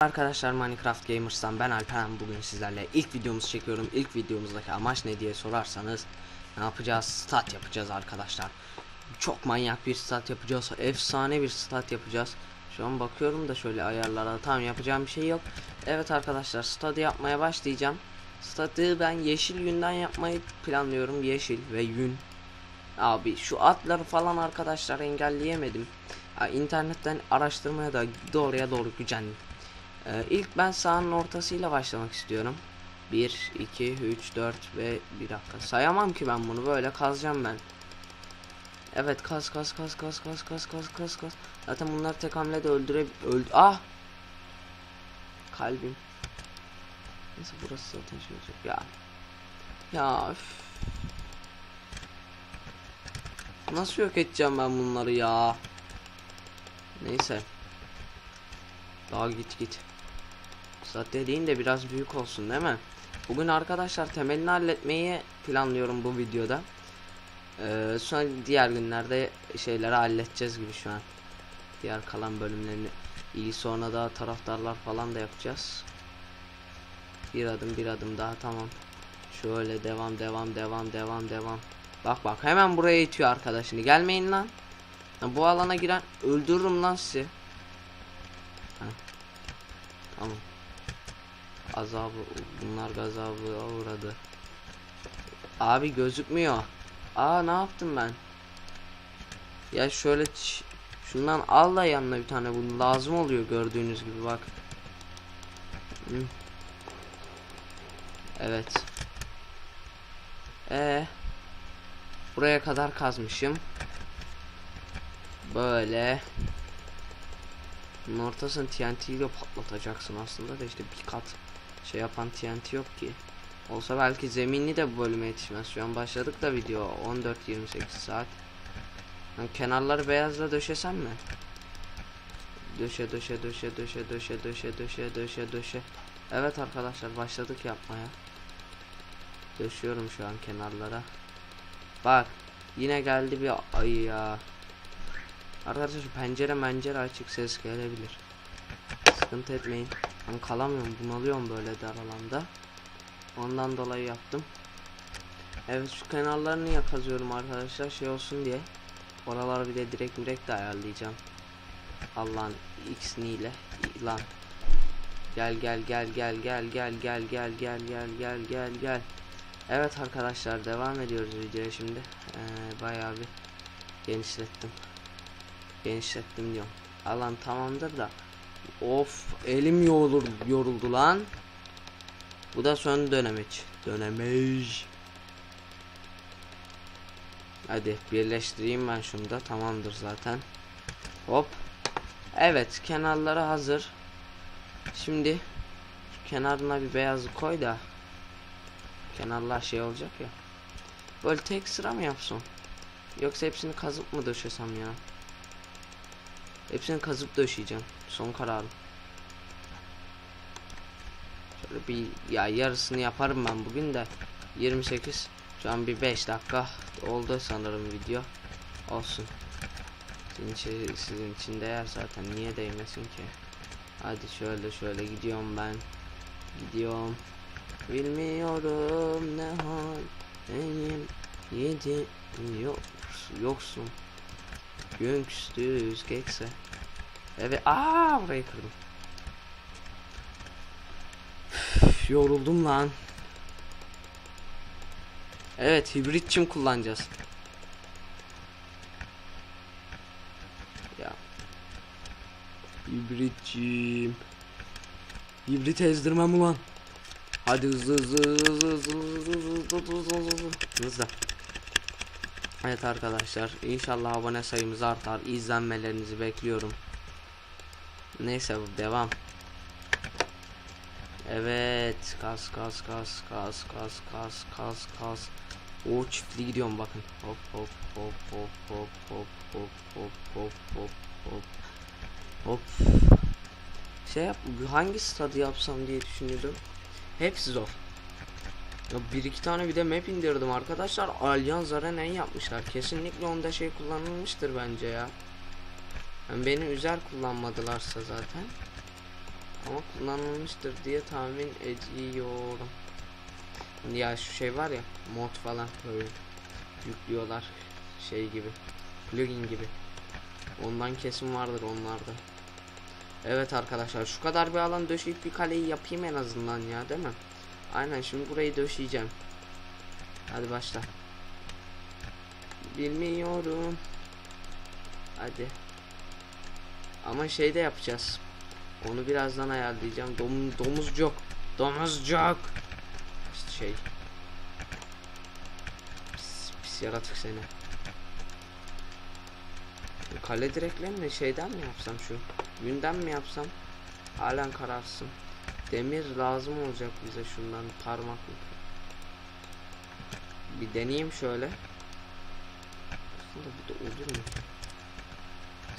Arkadaşlar Minecraft Gamers'tan ben Alperen bugün sizlerle ilk videomuzu çekiyorum. İlk videomuzdaki amaç ne diye sorarsanız ne yapacağız? Stat yapacağız arkadaşlar. Çok manyak bir stat yapacağız. Efsane bir stat yapacağız. Şu an bakıyorum da şöyle ayarlara tam yapacağım bir şey yok. Evet arkadaşlar stadı yapmaya başlayacağım. Stadı ben yeşil yünden yapmayı planlıyorum. Yeşil ve yün. Abi şu atları falan arkadaşlar engelleyemedim. Ya, internetten araştırmaya da doğruya doğru gücendim. Ee, ilk ben sahanın ortasıyla başlamak istiyorum. 1, 2, 3, 4 ve bir dakika. Sayamam ki ben bunu böyle kazacağım ben. Evet kaz kaz kaz kaz kaz kaz kaz kaz kaz. Zaten bunlar tek hamlede öldüre öldü. Ah! Kalbim. Neyse burası zaten şey olacak ya. Ya üf. Nasıl yok edeceğim ben bunları ya? Neyse. Daha git git. Stat dediğin de biraz büyük olsun değil mi? Bugün arkadaşlar temelini halletmeyi planlıyorum bu videoda. Ee, sonra diğer günlerde şeyleri halledeceğiz gibi şu an. Diğer kalan bölümlerini iyi sonra da taraftarlar falan da yapacağız. Bir adım bir adım daha tamam. Şöyle devam devam devam devam devam. Bak bak hemen buraya itiyor arkadaşını. Gelmeyin lan. Bu alana giren öldürürüm lan sizi. Heh. Tamam. Azabı bunlar gazabı uğradı. Abi gözükmüyor. Aa ne yaptım ben? Ya şöyle şundan al da yanına bir tane bunu lazım oluyor gördüğünüz gibi bak. Evet. Ee, buraya kadar kazmışım. Böyle. Bunun ortasını TNT ile patlatacaksın aslında da işte bir kat şey yapan TNT yok ki. Olsa belki zeminli de bu bölüme yetişmez. Şu an başladık da video 14-28 saat. Yani kenarları beyazla döşesem mi? Döşe döşe döşe döşe döşe döşe döşe döşe döşe. Evet arkadaşlar başladık yapmaya. Döşüyorum şu an kenarlara. Bak yine geldi bir ayı ya. Arkadaşlar pencere mencere açık ses gelebilir. Sıkıntı etmeyin. Ben kalamıyorum bunalıyorum böyle dar alanda. Ondan dolayı yaptım. Evet şu kenarlarını niye kazıyorum arkadaşlar şey olsun diye. Oralar bir de direkt direkt de ayarlayacağım. Allah'ın x ile lan. Gel gel gel gel gel gel gel gel gel gel gel gel gel. Evet arkadaşlar devam ediyoruz videoya şimdi. Ee, bayağı bir genişlettim genişlettim diyorum. Alan tamamdır da. Of elim yorulur yoruldu lan. Bu da son dönemeç. Dönemeç. Hadi birleştireyim ben şunu da tamamdır zaten. Hop. Evet kenarları hazır. Şimdi kenarına bir beyazı koy da kenarlar şey olacak ya. Böyle tek sıra mı yapsam? Yoksa hepsini kazıp mı döşesem ya? Hepsini kazıp döşeyeceğim. Son kararım. Şöyle bir ya yarısını yaparım ben bugün de. 28 şu an bir 5 dakika oldu sanırım video. Olsun. Sizin için, sizin için değer zaten. Niye değmesin ki? Hadi şöyle şöyle gidiyorum ben. Gidiyorum. Bilmiyorum ne hal. Benim yedi yok yoksun. Günkstüz geçse. Evet. Aa burayı kırdım. Üf, yoruldum lan. Evet hibrit çim kullanacağız. Ya. Hibrit çim. Hibrit ezdirmem ulan. Hadi hızlı hızlı hızlı hızlı hızlı hızlı hızlı hızlı hızlı. Evet arkadaşlar inşallah abone sayımız artar izlenmelerinizi bekliyorum Neyse bu devam. Evet kas kas kas kas kas kas kas kas. O çiftli gidiyorum bakın. Hop hop hop hop hop hop hop hop hop hop hop. Hop. Şey yap hangi stadı yapsam diye düşünüyordum. Hepsi zor. Ya bir iki tane bir de map indirdim arkadaşlar. Allianz Arena yapmışlar. Kesinlikle onda şey kullanılmıştır bence ya. Yani beni üzer kullanmadılarsa zaten. Ama kullanılmıştır diye tahmin ediyorum. Ya şu şey var ya mod falan böyle yüklüyorlar şey gibi plugin gibi. Ondan kesin vardır onlarda. Evet arkadaşlar şu kadar bir alan döşeyip bir kaleyi yapayım en azından ya değil mi? Aynen şimdi burayı döşeyeceğim. Hadi başla. Bilmiyorum. Hadi. Ama şey de yapacağız. Onu birazdan ayarlayacağım. Dom domuzcuk. Domuzcuk. Şey. Pis, pis yaratık seni. Kale direklerini şeyden mi yapsam şu? Yünden mi yapsam? Halen kararsın. Demir lazım olacak bize şundan parmaklık. Bir deneyeyim şöyle. Aslında bu da olur mu?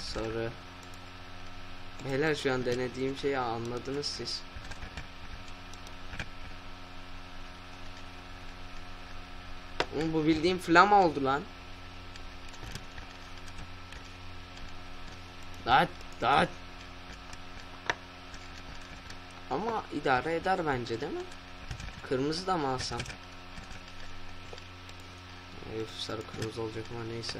Sarı. Beyler şu an denediğim şeyi anladınız siz. Oğlum bu bildiğim flama oldu lan. Dağıt, dağıt. Ama idare eder bence değil mi? Kırmızı da mı alsam? Üf, sarı kırmızı olacak ama neyse.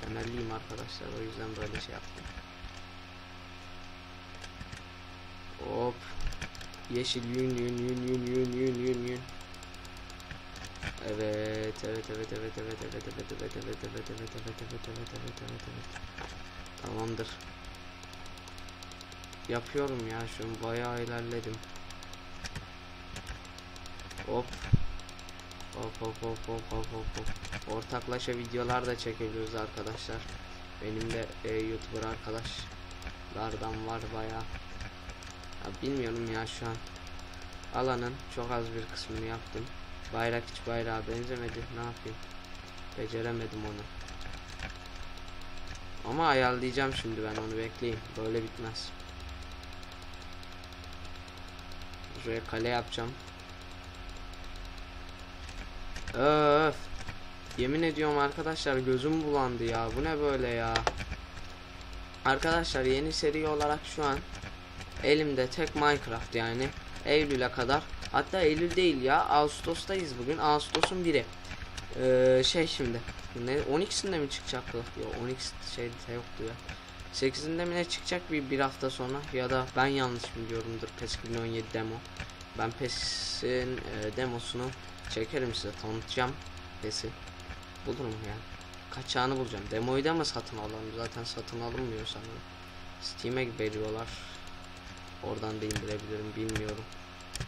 Fenerliyim arkadaşlar o yüzden böyle şey yaptım. Hop. Yeşil yün yün yün yün yün yün yün yün. Evet, evet, evet, evet, evet, evet, evet, evet, evet, evet, evet, evet, evet, evet, evet, evet, evet. Tamamdır. Yapıyorum ya şu an bayağı ilerledim. Hop. Hop hop hop hop hop hop. Ortaklaşa videolar da çekebiliyoruz arkadaşlar. Benim de e, YouTuber arkadaşlardan var bayağı. Bilmiyorum ya şu an. Alanın çok az bir kısmını yaptım. Bayrak hiç bayrağa benzemedi. Ne yapayım? Beceremedim onu. Ama ayarlayacağım şimdi ben onu bekleyin. Böyle bitmez. Şuraya kale yapacağım. Öf. Yemin ediyorum arkadaşlar gözüm bulandı ya. Bu ne böyle ya? Arkadaşlar yeni seri olarak şu an elimde tek Minecraft yani. Eylül'e kadar. Hatta Eylül değil ya Ağustos'tayız bugün. Ağustos'un biri. Ee, şey şimdi ne 12'sinde mi çıkacaktı yok 12 şey yoktu ya. 8'inde mi ne çıkacak bir bir hafta sonra? Ya da ben yanlış biliyorumdur PES 2017 demo. Ben PES'in e, demosunu çekerim size tanıtacağım. PES'i bulurum yani? Kaçağını bulacağım. Demoyu da mı satın alalım? Zaten satın alınmıyor sanırım. Steam'e veriyorlar Oradan da indirebilirim bilmiyorum.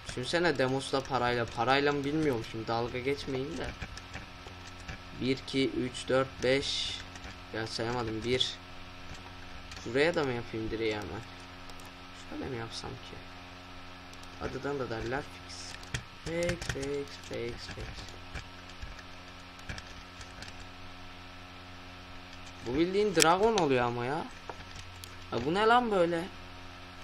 Düşünsene demosla parayla. Parayla mı bilmiyorum şimdi dalga geçmeyin de. 1, 2, 3, 4, 5 Ya sayamadım 1 Şuraya da mı yapayım direği hemen Şöyle mi yapsam ki Adıdan da derler fix Fix fix fix fix Bu bildiğin dragon oluyor ama ya. ya bu ne lan böyle?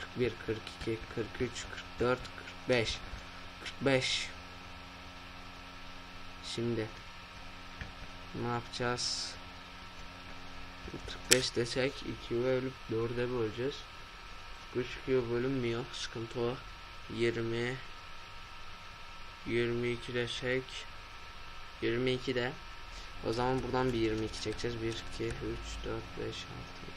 41 42 43 44 45 45 Şimdi ne yapacağız? 45 desek 2'ye bölüp 4'e böleceğiz. 42'ye bölünmüyor. Sıkıntı o. 20 22 desek 22 de o zaman buradan bir 22 çekeceğiz. 1 2 3 4 5 6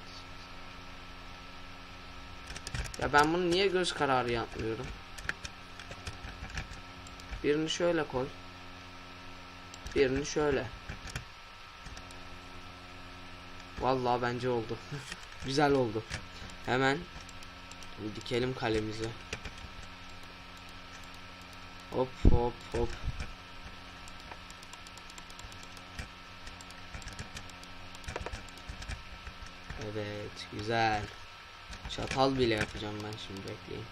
Ya ben bunu niye göz kararı yapmıyorum? Birini şöyle koy. Birini şöyle. Vallahi bence oldu. Güzel oldu. Hemen dikelim kalemizi. Hop hop hop. Evet, güzel. Çatal bile yapacağım ben şimdi bekleyin.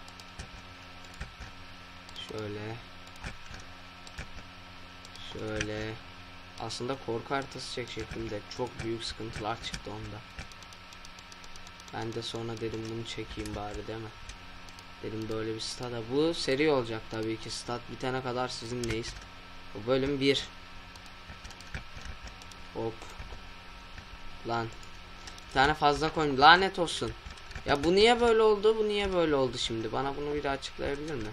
Şöyle. Şöyle. Aslında korku haritası çekecektim de çok büyük sıkıntılar çıktı onda. Ben de sonra dedim bunu çekeyim bari değil mi? Dedim böyle bir stada. Bu seri olacak tabii ki. Stat bitene kadar sizinleyiz. Bu bölüm 1. Hop. Lan. Bir tane fazla koyun. Lanet olsun. Ya bu niye böyle oldu? Bu niye böyle oldu şimdi? Bana bunu bir açıklayabilir mi?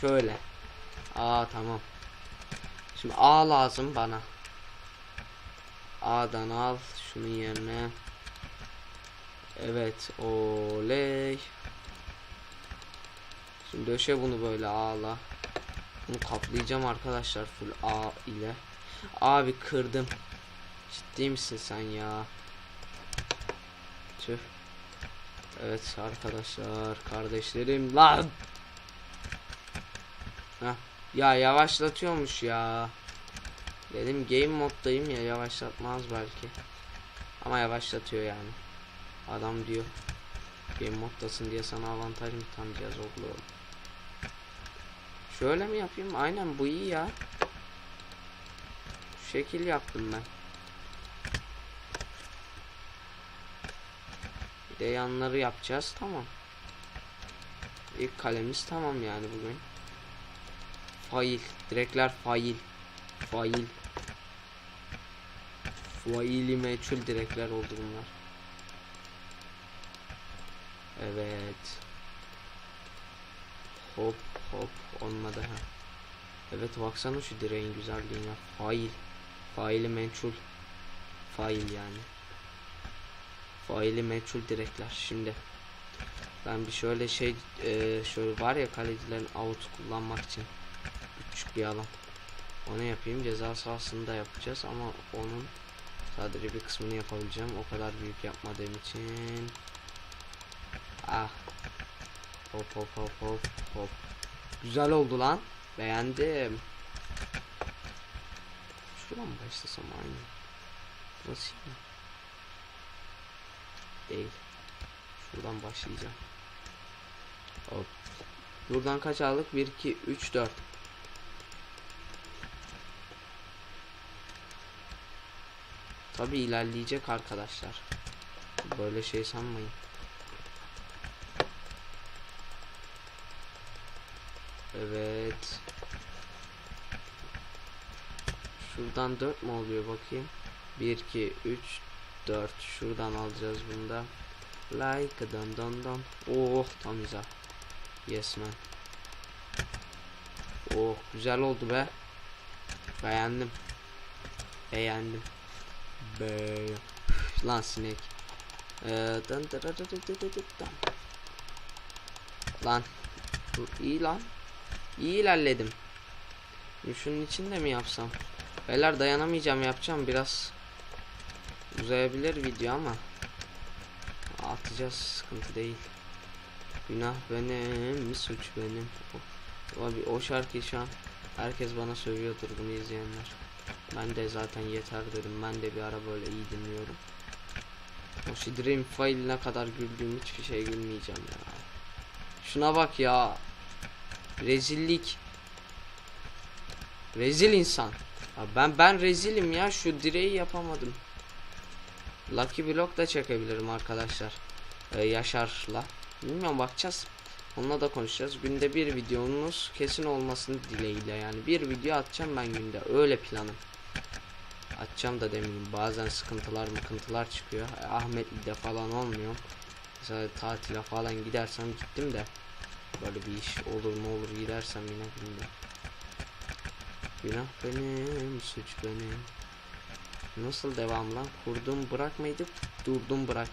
Şöyle. Aa tamam. Şimdi A lazım bana. A'dan al şunun yerine. Evet, oley. Şimdi döşe bunu böyle A'la. Bunu kaplayacağım arkadaşlar full A ile. Abi kırdım. Ciddi misin sen ya? Tüh. Evet arkadaşlar, kardeşlerim lan. Heh. Ya yavaşlatıyormuş ya. Dedim game moddayım ya yavaşlatmaz belki. Ama yavaşlatıyor yani. Adam diyor. Game moddasın diye sana avantaj mı tanıyacağız oğlum. Şöyle mi yapayım? Aynen bu iyi ya. Şekil yaptım ben. Bir yanları yapacağız tamam. İlk kalemiz tamam yani bugün. Fail. Direkler fail. Fail. Faili meçhul direkler oldu bunlar. Evet. Hop hop olmadı ha. Evet baksana şu direğin güzelliğine. Fail. Faili meçhul. Fail yani. Faili meçhul direkler. Şimdi ben bir şöyle şey e, şöyle var ya kalecilerin out kullanmak için küçük bir alan. Onu yapayım ceza sahasında yapacağız ama onun sadece bir kısmını yapabileceğim. O kadar büyük yapmadığım için. Ah. Hop hop hop hop hop. Güzel oldu lan. Beğendim. Şuradan başlasam aynı. Nasıl ya? Değil. Şuradan başlayacağım. Hop. Buradan kaç aldık? 1 2 3 4. Tabi ilerleyecek arkadaşlar. Böyle şey sanmayın. Evet. Şuradan 4 mu oluyor bakayım. 1 2 3 4 şuradan alacağız bunda. Like dan dan dan. Oh tam güzel. Yes man. Oh güzel oldu be. Beğendim. Beğendim. Be. Lan sinek. Ee. Lan. İyi lan. İyi ilerledim. Şunun içinde mi yapsam? Beyler dayanamayacağım yapacağım biraz uzayabilir video ama atacağız sıkıntı değil. Günah benim, suç benim. O, abi o şarkıyı şu an herkes bana sövüyordur bunu izleyenler. Ben de zaten yeter dedim. Ben de bir ara böyle iyi dinliyorum. O şu Dream File ne kadar güldüğüm hiçbir şey gülmeyeceğim ya. Şuna bak ya. Rezillik. Rezil insan. Ya ben ben rezilim ya şu direği yapamadım. Lucky Block da çekebilirim arkadaşlar. Ee, Yaşar'la. Bilmiyorum bakacağız. Onunla da konuşacağız. Günde bir videonuz kesin olmasını dileğiyle yani. Bir video atacağım ben günde. Öyle planım. Atacağım da demeyeyim. Bazen sıkıntılar mıkıntılar çıkıyor. E, Ahmetli'de falan olmuyor. Mesela tatile falan gidersem gittim de. Böyle bir iş olur mu olur gidersem yine bilmiyorum. Günah benim, suç benim. Nasıl devam lan? Kurdum bırak? Durdum bırak?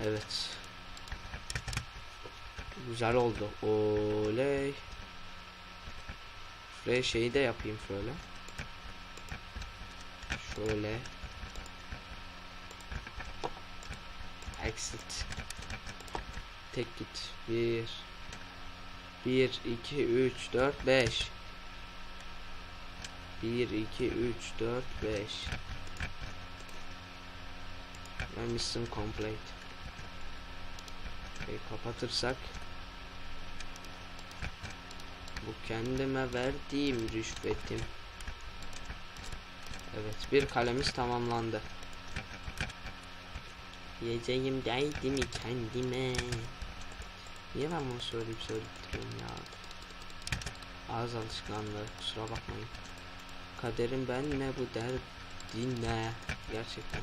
Evet. Güzel oldu. Oley. Şuraya şeyi de yapayım şöyle. Şöyle. Exit. Tek git. 1 1 2 3 4 5 1 2 3 4 5 ve mission complete. Şey kapatırsak bu kendime verdiğim rüşvetim. Evet bir kalemiz tamamlandı. Yiyeceğim derdi mi kendime? Niye ben bunu söyleyip söyleyip ya? Ağız alışkanlığı kusura bakmayın. Kaderim ben ne bu derdin ne? Gerçekten.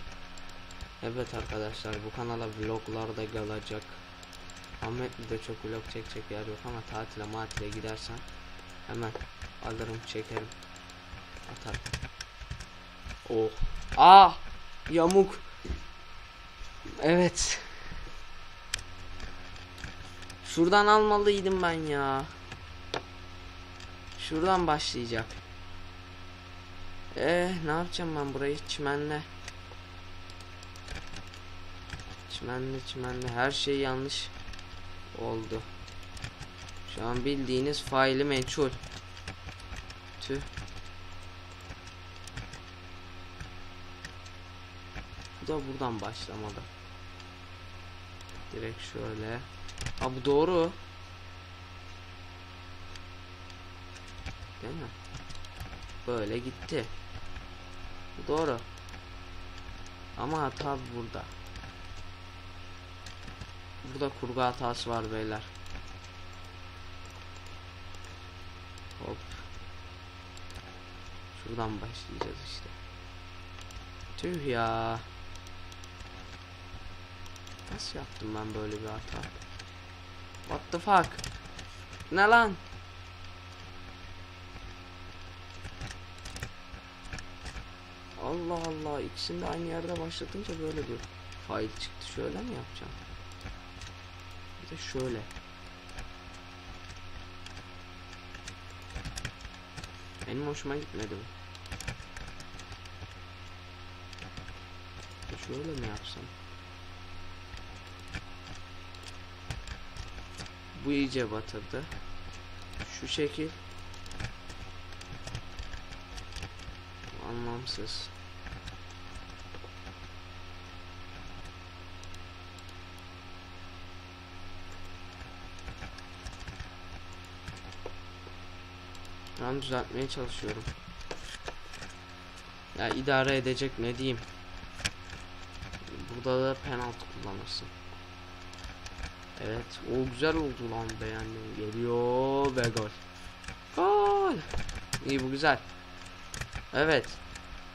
Evet arkadaşlar bu kanala vloglar da gelecek. Ahmet'le de çok vlog çekecek yer yok ama tatile matile gidersen hemen alırım çekerim. Atarım. Oh. Ah! Yamuk. Evet. Şuradan almalıydım ben ya. Şuradan başlayacak. Eh ne yapacağım ben burayı çimenle. Çimenli çimenli her şey yanlış oldu. Şu an bildiğiniz faili meçhul. Tüh. Bu da buradan başlamalı. Direkt şöyle. Ha bu doğru. Değil mi? Böyle gitti. Bu doğru. Ama hata burada. Burada kurgu hatası var beyler. Hop. Şuradan başlayacağız işte. Tüh ya. Nasıl yaptım ben böyle bir hata? What the fuck? Ne lan? Allah Allah ikisini de aynı yerde başlatınca böyle bir fail çıktı. Şöyle mi yapacağım? Bir de şöyle. Benim hoşuma gitmedi bu. Şöyle mi yapsam? Bu iyice batırdı. Şu şekil. Anlamsız. Ben düzeltmeye çalışıyorum. Ya idare edecek ne diyeyim. Burada da penaltı kullanırsın. Evet, o güzel oldu lan beğendim. Geliyor ve gol. Gol. İyi bu güzel. Evet.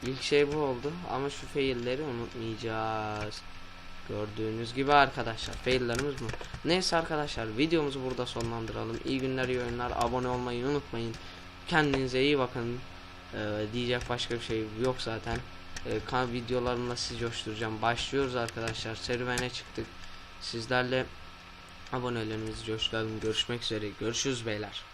İlk şey bu oldu ama şu failleri unutmayacağız. Gördüğünüz gibi arkadaşlar faillerimiz bu. Neyse arkadaşlar videomuzu burada sonlandıralım. İyi günler iyi oyunlar. Abone olmayı unutmayın. Kendinize iyi bakın. Ee, diyecek başka bir şey yok zaten. Ee, kan videolarımla sizi coşturacağım. Başlıyoruz arkadaşlar. Serüvene çıktık. Sizlerle abonelerimizi coşturalım. Görüşmek üzere. Görüşürüz beyler.